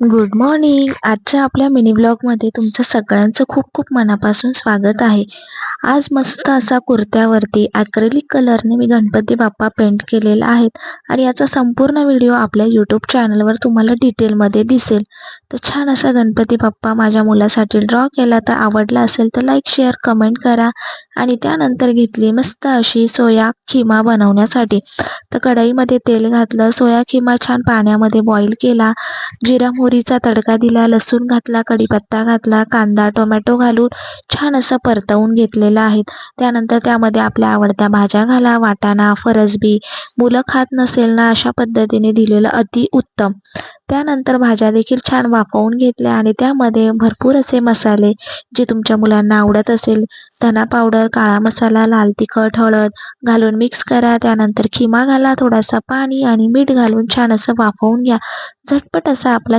Good morning आजच्या आपल्या mini ब्लॉगमध्ये तुमचं सगळ्यांचं खूप खूप मनापासून स्वागत आहे. आज मस्त असा कुर्त्यावरती ॲक्रेलिक कलरने मी गणपती बाप्पा पेंट केलेला आहे आणि याचा संपूर्ण व्हिडिओ आपल्या यूट्यूब चॅनलवर तुम्हाला डिटेलमध्ये दिसेल. तर छान असा गणपती बाप्पा माझ्या मुलासाठी ड्रॉ केला तर आवडला असेल तर लाईक शेअर कमेंट करा आणि त्यानंतर घेतली मस्त अशी सोया खिमा बनवण्यासाठी. तर कढईमध्ये तेल घातलं सोया खिमा छान पाण्यामध्ये बॉईल केला जिरा मोहरीचा तडका दिला लसूण घातला कढीपत्ता घातला कांदा टोमॅटो घालून छान असं परतवून घेतलेलं आहे त्यानंतर त्यामध्ये आपल्या आवडत्या भाज्या घाला वाटाणा फरसबी मुलं खात नसेल ना अशा पद्धतीने दिलेलं अति उत्तम. त्यानंतर भाज्या देखील छान वाफवून घेतल्या आणि त्यामध्ये भरपूर असे मसाले जे तुमच्या मुलांना आवडत असेल धना पावडर काळा मसाला लाल तिखट हळद घालून मिक्स करा. त्यानंतर खिमा घाला थोडासा पाणी आणि मीठ घालून छान असं वाफवून घ्या. झटपट असा आपला